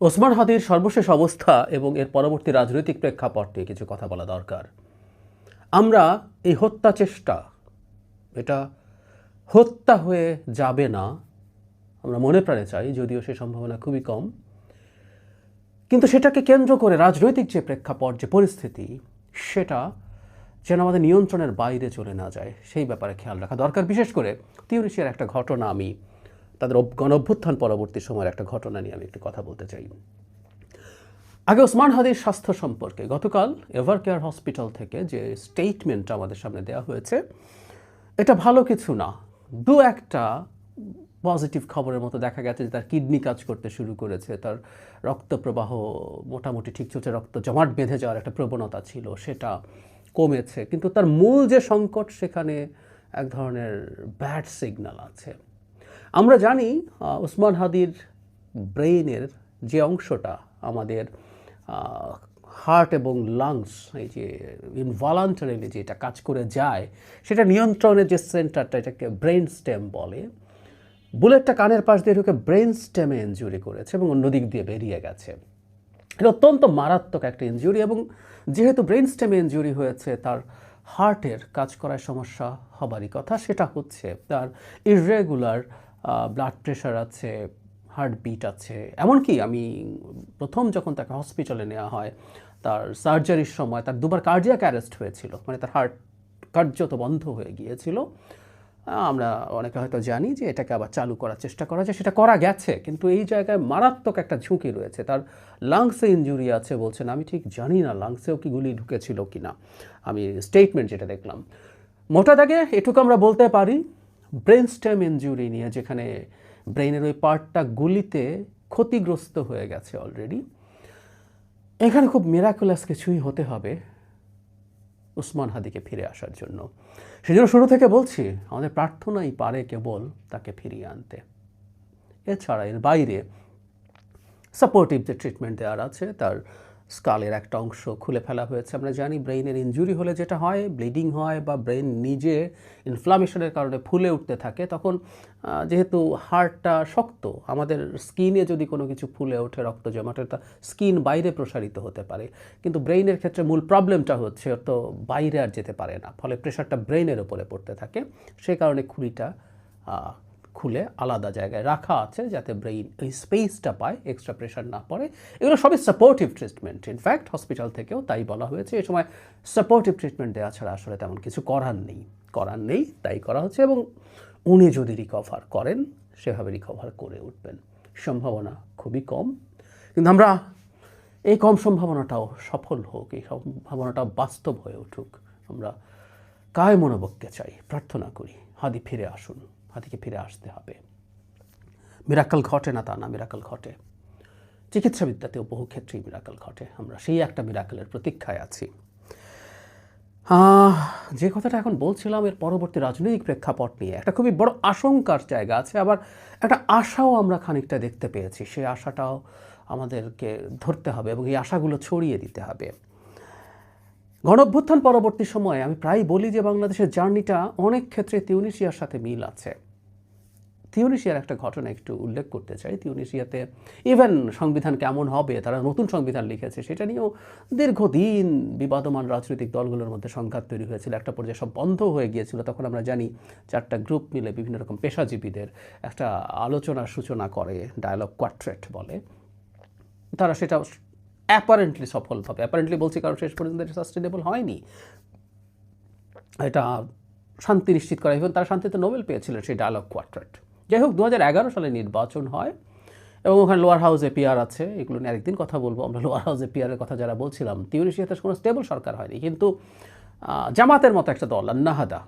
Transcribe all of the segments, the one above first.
ওসমান হাদির সর্বশেষ অবস্থা এবং এর পরবর্তী রাজনৈতিক প্রেক্ষাপট নিয়ে কিছু কথা বলা দরকার। আমরা এই হত্যা চেষ্টা, এটা হত্যা হয়ে যাবে না, আমরা মনে প্রাণে চাই, যদিও সে সম্ভাবনা খুবই কম। কিন্তু সেটাকে কেন্দ্র করে রাজনৈতিক যে প্রেক্ষাপট, যে পরিস্থিতি, সেটা যেন আমাদের নিয়ন্ত্রণের বাইরে চলে না যায়, সেই ব্যাপারে খেয়াল রাখা দরকার। বিশেষ করে তিউনিশিয়ার একটা ঘটনা আমি তাদের অভ- গণ অভ্যুত্থান পরবর্তী সময়ের একটা ঘটনা নিয়ে আমি একটু কথা বলতে চাই। আগে ওসমান হাদির স্বাস্থ্য সম্পর্কে, গতকাল এভার কেয়ার হসপিটাল থেকে যে স্টেটমেন্টটা আমাদের সামনে দেওয়া হয়েছে, এটা ভালো কিছু না। দু একটা পজিটিভ খবরের মতো দেখা গেছে যে তার কিডনি কাজ করতে শুরু করেছে, তার রক্ত প্রবাহ মোটামুটি ঠিক চলছে, রক্ত জমাট বেঁধে যাওয়ার একটা প্রবণতা ছিল, সেটা কমেছে। কিন্তু তার মূল যে সংকট, সেখানে এক ধরনের ব্যাড সিগন্যাল আছে। আমরা জানি আহ, উসমান হাদির ব্রেইনের যে অংশটা আমাদের হার্ট এবং লাংস এই যে ইনভলান্টারিলি যেটা কাজ করে যায় সেটা নিয়ন্ত্রণের যে সেন্টারটা এটাকে ব্রেন স্টেম বলে বুলেটটা কানের পাশ দিয়ে ঢুকে ব্রেন স্টেমে ইঞ্জুরি করেছে এবং অন্য দিক দিয়ে বেরিয়ে গেছে। এটা অত্যন্ত মারাত্মক একটা ইনজুরি এবং যেহেতু ব্রেন স্টেমে ইনজুরি হয়েছে তার হার্টের কাজ করার সমস্যা হবারই কথা সেটা হচ্ছে তার ইররেগুলার ব্লাড প্রেশার আছে হার্টবিট আছে। এমনকি আমি প্রথম যখন তাকে হসপিটালে নেওয়া হয়, তার সার্জারির সময় তার দুবার কার্ডিয়াক অ্যারেস্ট হয়েছিল। মানে তার হার্ট কার্যত বন্ধ হয়ে গিয়েছিল। আমরা অনেকে হয়তো জানি যে এটাকে আবার চালু করার চেষ্টা করা যায়, সেটা করা গেছে। কিন্তু এই জায়গায় মারাত্মক একটা ঝুঁকি রয়েছে। তার লাংসে ইঞ্জুরি আছে বলছেন, আমি ঠিক জানি না লাংসেও কি গুলি ঢুকেছিল কি না আমি স্টেটমেন্ট যেটা দেখলাম। মোটা দাগে এটুকু আমরা বলতে পারি ব্রেন স্টেম ইঞ্জুরি নিয়ে যেখানে ব্রেনের ওই পার্টটা গুলিতে ক্ষতিগ্রস্ত হয়ে গেছে অলরেডি এখানে খুব মিরাকুলাস কিছুই হতে হবে উসমান হাদিকে ফিরে আসার জন্য। সেজন্য শুরু থেকে বলছি, আমাদের প্রার্থনাই পারে কেবল তাকে ফিরিয়ে আনতে। এছাড়া এর বাইরে সাপোর্টিভ যে ট্রিটমেন্ট দেওয়ার আছে, তার স্কালের একটা অংশ খুলে ফেলা হয়েছে। আমরা জানি ব্রেইনের ইনজুরি হলে যেটা হয় ব্লিডিং হয় বা ব্রেন নিজে ইনফ্লামেশনের কারণে ফুলে উঠতে থাকে তখন যেহেতু হার্টটা শক্ত আমাদের স্কিনে যদি কোনো কিছু ফুলে ওঠে রক্ত জমাটে তা স্কিন বাইরে প্রসারিত হতে পারে। কিন্তু ব্রেইনের ক্ষেত্রে মূল প্রবলেমটা হচ্ছে তো বাইরে আর যেতে পারে না ফলে প্রেশারটা ব্রেইনের ওপরে পড়তে থাকে। সেই কারণে আহ, খুলে আলাদা জায়গায় রাখা আছে যাতে ব্রেইন ওই স্পেসটা পায় এক্সট্রা প্রেশার না পড়ে। এগুলো সবই সাপোর্টিভ ট্রিটমেন্ট ইনফ্যাক্ট হসপিটাল থেকেও তাই বলা হয়েছে। এই সময় সাপোর্টিভ ট্রিটমেন্ট দেওয়া ছাড়া আসলে তেমন কিছু করার নেই। করার নেই, তাই করা হচ্ছে এবং উনি যদি রিকভার করেন, সেভাবে রিকভার করে উঠবেন। সম্ভাবনা খুবই কম। কিন্তু আমরা এই কম সম্ভাবনাটাও সফল হোক, এই সম্ভাবনাটাও বাস্তব হয়ে উঠুক। আমরা কায় মনোবককে চাই, প্রার্থনা করি। হাদি ফিরে আসুন। হাদিকে ফিরে আসতে হবে। মিরাকল ঘটে না তা না মিরাকল ঘটে। চিকিৎসাবিদ্যাতেও বহু ক্ষেত্রেই মিরাকল ঘটে। আমরা সেই একটা মিরাকলের প্রতীক্ষায় আছি। যে কথাটা এখন বলছিলাম, এর পরবর্তী রাজনৈতিক প্রেক্ষাপট নিয়ে একটা খুবই বড় আশঙ্কার জায়গা আছে। আবার একটা আশাও আমরা খানিকটা দেখতে পেয়েছি। সেই আশাটাও আমাদেরকে ধরতে হবে এবং এই আশাগুলো ছড়িয়ে দিতে হবে। গণঅভ্যুত্থান পরবর্তী সময়ে আমি প্রায় বলি যে বাংলাদেশের জার্নিটা অনেক ক্ষেত্রে তিউনিশিয়ার সাথে মিল আছে। তিউনিশিয়ার একটা ঘটনা একটু উল্লেখ করতে চাই। তিউনিশিয়াতে ইভেন সংবিধান কেমন হবে, তারা নতুন সংবিধান লিখেছে, সেটা নিয়েও দীর্ঘদিন বিবাদমান রাজনৈতিক দলগুলোর মধ্যে সংঘাত তৈরি হয়েছিল। একটা পর্যায়ে সব বন্ধ হয়ে গিয়েছিল। তখন আমরা জানি চারটা গ্রুপ মিলে বিভিন্ন রকম পেশাজীবীদের একটা আলোচনার সূচনা করে ডায়ালগ কোয়াট্রেট বলে। তারা সেটা অ্যাপারেন্টলি সফলভাবে অ্যাপারেন্টলি বলছি কারণ শেষ পর্যন্ত এটা সাস্টেনেবল হয়নি। এটা শান্তি নিশ্চিত করা ইভেন তারা শান্তিতে নোবেল পেয়েছিলেন সেই ডায়ালগ কোয়ার্ট্রেট যাই হোক দু হাজার এগারো সালে নির্বাচন হয় এবং ওখানে লোয়ার হাউসে পিয়ার আছে, এগুলো নিয়ে আরেকদিন কথা বলব। আমরা লোয়ার হাউসে পিয়ারের কথা যারা বলছিলাম, তিউনিশিয়াতে কোনো স্টেবল সরকার হয়নি। কিন্তু জামাতের মতো একটা দল নাহাদা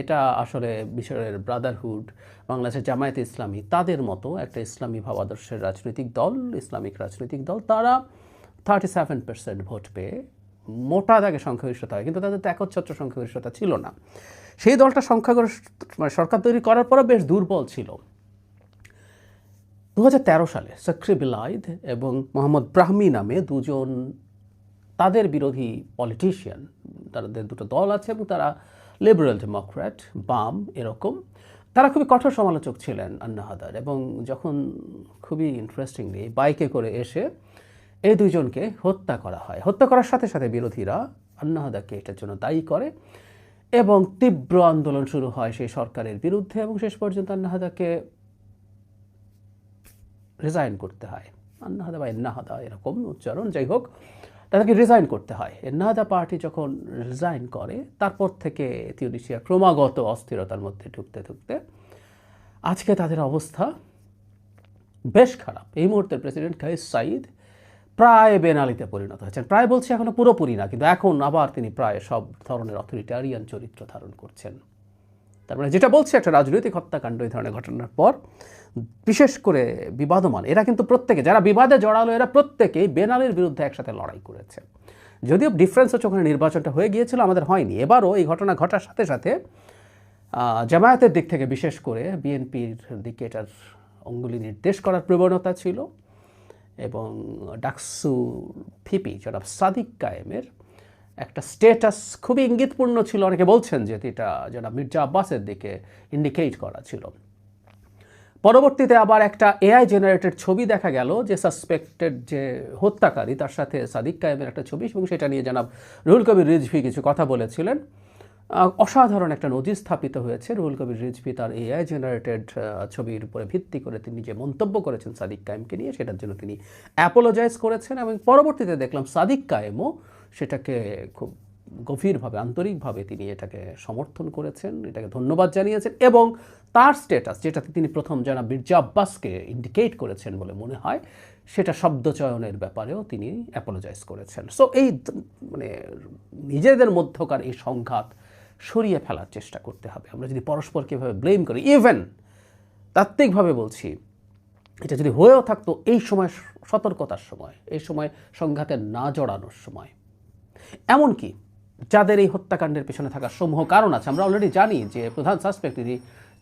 এটা আসলে মিশরের ব্রাদারহুড বাংলাদেশের জামায়াতে ইসলামী, তাদের মতো একটা ইসলামী ভাবাদর্শের রাজনৈতিক দল, ইসলামিক রাজনৈতিক দল, তারা থার্টি সেভেন পার্সেন্ট ভোট পেয়ে মোটা দাগে সংখ্যাগরিষ্ঠতা হয়, কিন্তু তাদের তো একচ্ছত্র সংখ্যাগরিষ্ঠতা ছিল না। সেই দলটা সংখ্যাগরিষ্ঠ মানে সরকার তৈরি করার পরও বেশ দুর্বল ছিল। দু হাজার তেরো সালে সক্রি বিলাইদ এবং মোহাম্মদ ব্রাহমি নামে দুজন তাদের বিরোধী পলিটিশিয়ান তাদের দুটো দল আছে এবং তারা লিবারেল ডেমোক্র্যাট বাম এরকম। তারা খুবই কঠোর সমালোচক ছিলেন আন্না হাদার এবং যখন খুবই ইন্টারেস্টিংলি বাইকে করে এসে এই দুইজনকে হত্যা করা হয়। হত্যা করার সাথে সাথে বিরোধীরা আন্না হাদাকে এটার জন্য দায়ী করে এবং তীব্র আন্দোলন শুরু হয় সেই সরকারের বিরুদ্ধে এবং শেষ পর্যন্ত আন্না হাদাকে রিজাইন করতে হয়। আন্নাহাদা বা এন্নাহাদা এরকম উচ্চারণ, যাই হোক, তাদেরকে রিজাইন করতে হয়। এন্নাহাদা পার্টি যখন রিজাইন করে, তারপর থেকে তিউনিশিয়া ক্রমাগত অস্থিরতার মধ্যে ঢুকতে ঢুকতে আজকে তাদের অবস্থা বেশ খারাপ। এই মুহূর্তে প্রেসিডেন্ট কাইস সাইদ প্রায় বেনালিতে পরিণত হয়েছেন। প্রায় বলছি এখনও পুরোপুরি না, কিন্তু এখন আবার তিনি প্রায় সব ধরনের অথরিটারিয়ান চরিত্র ধারণ করছেন। তার মানে যেটা বলছে, একটা রাজনৈতিক হত্যাকাণ্ড এই ধরনের ঘটনার পর, বিশেষ করে বিবাদমান, এরা কিন্তু প্রত্যেকে, যারা বিবাদে জড়ালো, এরা প্রত্যেকেই বেনালির বিরুদ্ধে একসাথে লড়াই করেছে। যদিও ডিফারেন্স হচ্ছে ওখানে নির্বাচনটা হয়ে গিয়েছিল, আমাদের হয়নি। এবারও এই ঘটনা ঘটার সাথে সাথে জামায়াতের দিক থেকে বিশেষ করে বিএনপির দিকে এটার অঙ্গুলি নির্দেশ করার প্রবণতা ছিল। এবং ডাকসু ফিপি জনাব সাদিক কায়েমের একটা স্টেটাস খুবই ইঙ্গিতপূর্ণ ছিল। অনেকে বলছেন যে এটা জনাব মির্জা আব্বাসের দিকে ইন্ডিকেট করা ছিল। পরবর্তীতে আবার একটা এআই জেনারেটেড ছবি দেখা গেল, যে সাসপেক্টেড যে হত্যাকারী, তার সাথে সাদিক কায়েমের একটা ছবি, এবং সেটা নিয়ে জানাব রুহুল কবির রিজভি কিছু কথা বলেছিলেন। অসাধারণ একটা নজির স্থাপিত হয়েছে। রুহুল কবির রিজভি তার এআই জেনারেটেড ছবির উপরে ভিত্তি করে তিনি যে মন্তব্য করেছেন সাদিক কায়েমকে নিয়ে, সেটার জন্য তিনি অ্যাপোলোজাইজ করেছেন এবং পরবর্তীতে দেখলাম সাদিক কায়েমও সেটাকে খুব গভীরভাবে, আন্তরিকভাবে তিনি এটাকে সমর্থন করেছেন, এটাকে ধন্যবাদ জানিয়েছেন এবং তার স্টেটাস যেটাতে তিনি প্রথম জানা মির্জা আব্বাসকে ইন্ডিকেট করেছেন বলে মনে হয়, সেটা শব্দচয়নের ব্যাপারেও তিনি অ্যাপোলোজাইজ করেছেন। সো এই মানে নিজেদের মধ্যকার এই সংঘাত সরিয়ে ফেলার চেষ্টা করতে হবে। আমরা যদি পরস্পরকে এভাবে ব্লেম করি ইভেন তাত্ত্বিকভাবে বলছি, এটা যদি হয়েও থাকতো এই সময় সতর্কতার সময়, এই সময় সংঘাতে না জড়ানোর সময়। এমনকি যাদের এই হত্যাকাণ্ডের পেছনে থাকার সমূহ কারণ আছে, আমরা অলরেডি জানি যে প্রধান সাসপেক্ট তিনি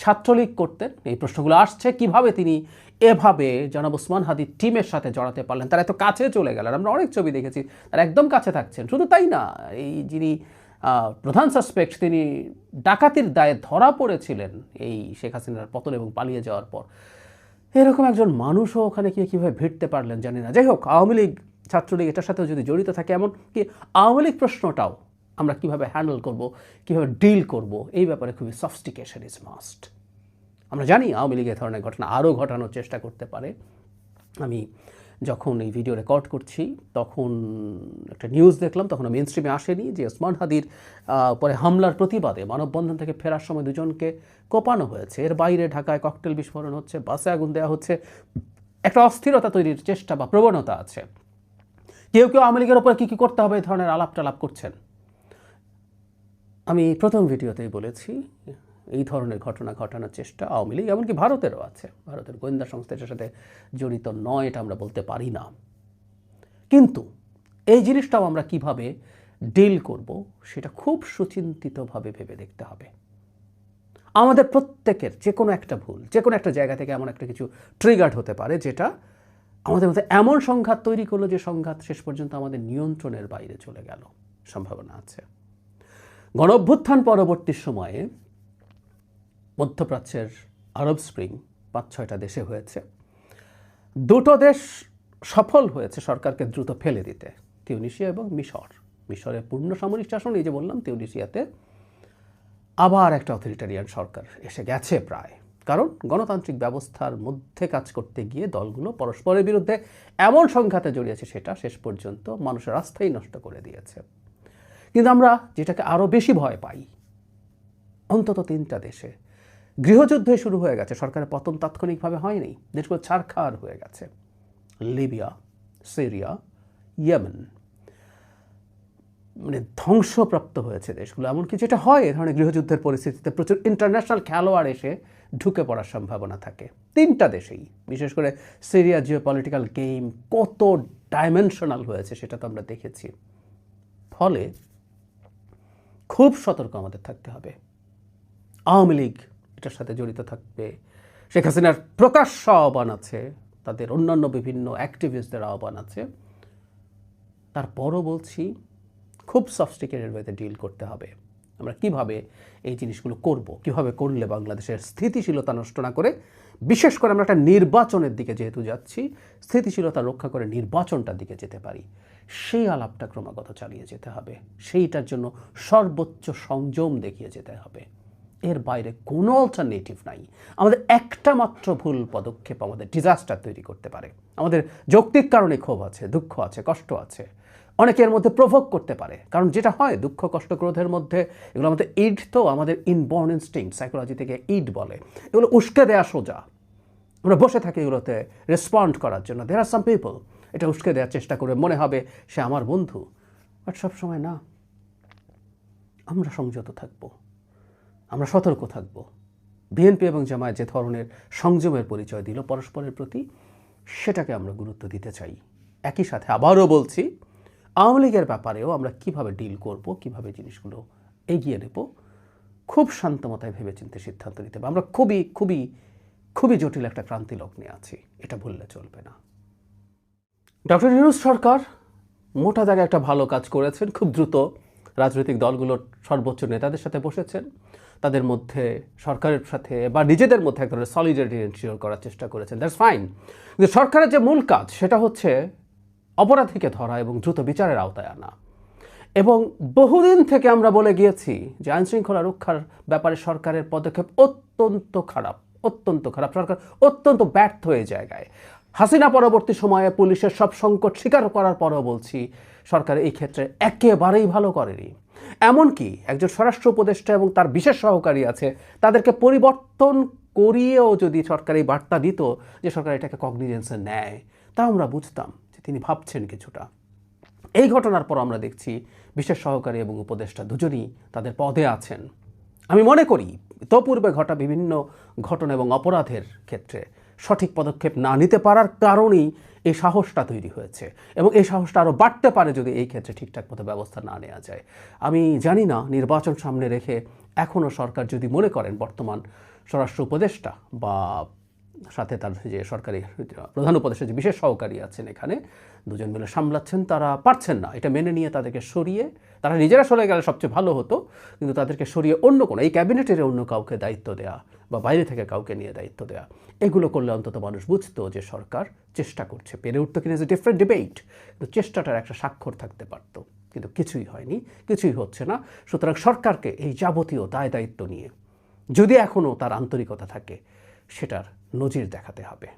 ছাত্রলীগ করতেন, এই প্রশ্নগুলো আসছে, কীভাবে তিনি এভাবে জনাব ওসমান হাদির টিমের সাথে জড়াতে পারলেন, তারা এত কাছে চলে গেলেন, আমরা অনেক ছবি দেখেছি, তারা একদম কাছে থাকছেন, শুধু তাই না, এই যিনি প্রধান সাসপেক্ট তিনি ডাকাতির দায়ে ধরা পড়েছিলেন এই শেখ হাসিনার পতন এবং পালিয়ে যাওয়ার পর। এরকম একজন মানুষও ওখানে গিয়ে কীভাবে ভিড়তে পারলেন জানি না। যাই হোক, আওয়ামী লীগ ছাত্রলীগ এটার সাথেও যদি জড়িত থাকে, এমন কি আওয়ামী লীগ প্রশ্নটাও আমরা কীভাবে হ্যান্ডেল করব, কীভাবে ডিল করব, এই ব্যাপারে খুবই সফস্টিকেশন ইজ মাস্ট আমরা জানি আওয়ামী লীগ এ ধরনের ঘটনা আরও ঘটানোর চেষ্টা করতে পারে। আমি যখন এই ভিডিও রেকর্ড করছি, তখন একটা নিউজ দেখলাম, তখন মেন স্ট্রিমে আসেনি যে ওসমান হাদির পরে হামলার প্রতিবাদে মানববন্ধন থেকে ফেরার সময় দুজনকে কোপানো হয়েছে। এর বাইরে ঢাকায় ককটেল বিস্ফোরণ হচ্ছে, বাসে আগুন দেওয়া হচ্ছে। একটা অস্থিরতা তৈরির চেষ্টা বা প্রবণতা আছে। কেউ কেউ আওয়ামী লীগের ওপর কী কী করতে হবে এই ধরনের আলাপ টালাপ করছেন? আমি প্রথম ভিডিওতেই বলেছি এই ধরনের ঘটনা ঘটানোর চেষ্টা আওয়ামী লীগ, এমনকি ভারতেরও আছে। ভারতের গোয়েন্দা সংস্থা এটার সাথে জড়িত নয়, এটা আমরা বলতে পারি না। কিন্তু এই জিনিসটাও আমরা কীভাবে ডিল করব, সেটা খুব সুচিন্তিতভাবে ভেবে দেখতে হবে। আমাদের প্রত্যেকের যে কোনো একটা ভুল যে কোনো একটা জায়গা থেকে এমন একটা কিছু ট্রিগার্ড হতে পারে, যেটা আমাদের মধ্যে এমন সংঘাত তৈরি করল যে সংঘাত শেষ পর্যন্ত আমাদের নিয়ন্ত্রণের বাইরে চলে গেল। সম্ভাবনা আছে। গণ অভ্যুত্থান পরবর্তী সময়ে মধ্যপ্রাচ্যের আরব স্প্রিং পাঁচ ছয়টা দেশে হয়েছে। দুটো দেশ সফল হয়েছে সরকারকে দ্রুত ফেলে দিতে, তিউনিশিয়া এবং মিশর। মিশরের পূর্ণ সামরিক শাসন, এই যে বললাম, তিউনিশিয়াতে আবার একটা অথরিটারিয়ান সরকার এসে গেছে প্রায়। কারণ গণতান্ত্রিক ব্যবস্থার মধ্যে কাজ করতে গিয়ে দলগুলো পরস্পরের বিরুদ্ধে এমন সংঘাতে জড়িয়েছে, সেটা শেষ পর্যন্ত মানুষের আস্থাই নষ্ট করে দিয়েছে। কিন্তু আমরা যেটাকে আরও বেশি ভয় পাই, অন্তত তিনটা দেশে গৃহযুদ্ধে শুরু হয়ে গেছে। সরকারের পতন তাৎক্ষণিকভাবে হয়নি। দেশগুলো ছাড়খাড় হয়ে গেছে। লিবিয়া, সিরিয়া, ইয়েমেন মানে ধ্বংসপ্রাপ্ত হয়েছে দেশগুলো। এমনকি যেটা হয়, এ ধরনের গৃহযুদ্ধের পরিস্থিতিতে প্রচুর ইন্টারন্যাশনাল খেলোয়াড় এসে ঢুকে পড়ার সম্ভাবনা থাকে। তিনটা দেশেই, বিশেষ করে সিরিয়া জিও পলিটিক্যাল গেম কত ডাইমেনশনাল হয়েছে সেটা তো আমরা দেখেছি। ফলে খুব সতর্ক আমাদের থাকতে হবে। আওয়ামী লীগ এটার সাথে জড়িত থাকবে। শেখ হাসিনার প্রকাশ্য আহ্বান আছে, তাদের অন্যান্য বিভিন্ন অ্যাক্টিভিস্টদের আহ্বান আছে। তারপরও বলছি, খুব সফস্টিকেটেড ওয়েতে ডিল করতে হবে। আমরা কীভাবে এই জিনিসগুলো করব? কীভাবে করলে বাংলাদেশের স্থিতিশীলতা নষ্ট না করে? বিশেষ করে আমরা একটা নির্বাচনের দিকে যেহেতু যাচ্ছি, স্থিতিশীলতা রক্ষা করে নির্বাচনটার দিকে যেতে পারি। সেই আলাপটা ক্রমাগত চালিয়ে যেতে হবে। সেইটার জন্য সর্বোচ্চ সংযম দেখিয়ে যেতে হবে। এর বাইরে কোনো অল্টারনেটিভ নাই। আমাদের একটা মাত্র ভুল পদক্ষেপ আমাদের ডিজাস্টার তৈরি করতে পারে। আমাদের যৌক্তিক কারণে ক্ষোভ আছে, দুঃখ আছে, কষ্ট আছে। অনেকের মধ্যে প্রভোগ করতে পারে, কারণ যেটা হয়, দুঃখ, কষ্ট, ক্রোধের মধ্যে এগুলো আমাদের ইড তো আমাদের ইনবর্ন ইনস্টিং সাইকোলজি থেকে ইড বলে। এগুলো উস্কে দেয়া সোজা। আমরা বসে থাকি এগুলোতে রেসপন্ড করার জন্য। দের আর সাম পিপল এটা উস্কে দেওয়ার চেষ্টা করে মনে হবে সে আমার বন্ধু। বাট সবসময় না, আমরা সংযত থাকব। আমরা সতর্ক থাকব। বিএনপি এবং জামায়াত যে ধরনের সংযমের পরিচয় দিল পরস্পরের প্রতি, সেটাকে আমরা গুরুত্ব দিতে চাই। একই সাথে আবারও বলছি, আওয়ামী লীগের ব্যাপারেও আমরা কীভাবে ডিল করব, কীভাবে জিনিসগুলো এগিয়ে নেব, খুব শান্তমতায় ভেবেচিন্তে সিদ্ধান্ত নিতে হবে। আমরা খুবই খুবই খুবই জটিল একটা ক্রান্তি লগ্নে আছি, এটা ভুললে চলবে না। ডক্টর ইউনুস সরকার মোটা দাগে একটা ভালো কাজ করেছেন, খুব দ্রুত রাজনৈতিক দলগুলোর সর্বোচ্চ নেতাদের সাথে বসেছেন। তাদের মধ্যে সরকারের সাথে বা নিজেদের মধ্যে এক ধরনের সলিডারিটি এনশিওর করার চেষ্টা করেছেন। দ্যাটস ফাইন কিন্তু সরকারের যে মূল কাজ, সেটা হচ্ছে অপরাধীকে ধরা এবং দ্রুত বিচারের আওতায় আনা। এবং বহুদিন থেকে আমরা বলে গিয়েছি যে আইনশৃঙ্খলা রক্ষার ব্যাপারে সরকারের পদক্ষেপ অত্যন্ত খারাপ অত্যন্ত খারাপ। সরকার অত্যন্ত ব্যর্থ হয়ে জায়গায়। হাসিনা পরবর্তী সময়ে পুলিশের সব সংকট স্বীকার করার পরও বলছি, সরকার এই ক্ষেত্রে একেবারেই ভালো করেনি। এমনকি একজন স্বরাষ্ট্র উপদেষ্টা এবং তার বিশেষ সহকারী আছে, তাদেরকে পরিবর্তন করিয়েও যদি সরকার এই বার্তা দিত যে সরকার এটাকে কগনিজেন্সে নেয় তা আমরা বুঝতাম যে তিনি ভাবছেন কিছুটা। এই ঘটনার পর আমরা দেখছি বিশেষ সহকারী এবং উপদেষ্টা দুজনই তাদের পদে আছেন। আমি মনে করি, তো পূর্বে ঘটা বিভিন্ন ঘটনা এবং অপরাধের ক্ষেত্রে সঠিক পদক্ষেপ না নিতে পারার কারণেই এই সাহসটা তৈরি হয়েছে এবং এই সাহসটা আরও বাড়তে পারে যদি এই ক্ষেত্রে ঠিকঠাক মতো ব্যবস্থা না নেওয়া যায়। আমি জানি না নির্বাচন সামনে রেখে এখনও সরকার যদি মনে করেন বর্তমান স্বরাষ্ট্র উপদেষ্টা বা সাথে তার যে সরকারি, প্রধান উপদেষ্টা যে বিশেষ সহকারী আছেন এখানে দুজন মিলে সামলাচ্ছেন, তারা পারছেন না। এটা মেনে নিয়ে তাদেরকে সরিয়ে, তারা নিজেরা সরে গেলে সবচেয়ে ভালো হতো, কিন্তু তাদেরকে সরিয়ে অন্য কোনো, এই ক্যাবিনেটের অন্য কাউকে দায়িত্ব দেয়া বা বাইরে থেকে কাউকে নিয়ে দায়িত্ব দেয়া, এগুলো করলে অন্তত মানুষ বুঝতো যে সরকার চেষ্টা করছে। পেরে উঠতো কিনা যে ডিফারেন্ট ডিবেট কিন্তু চেষ্টাটার একটা স্বাক্ষর থাকতে পারতো, কিন্তু কিছুই হয়নি, কিছুই হচ্ছে না। সুতরাং সরকারকে এই যাবতীয় দায় দায়িত্ব নিয়ে, যদি এখনও তার আন্তরিকতা থাকে, সেটার নজির দেখাতে হবে।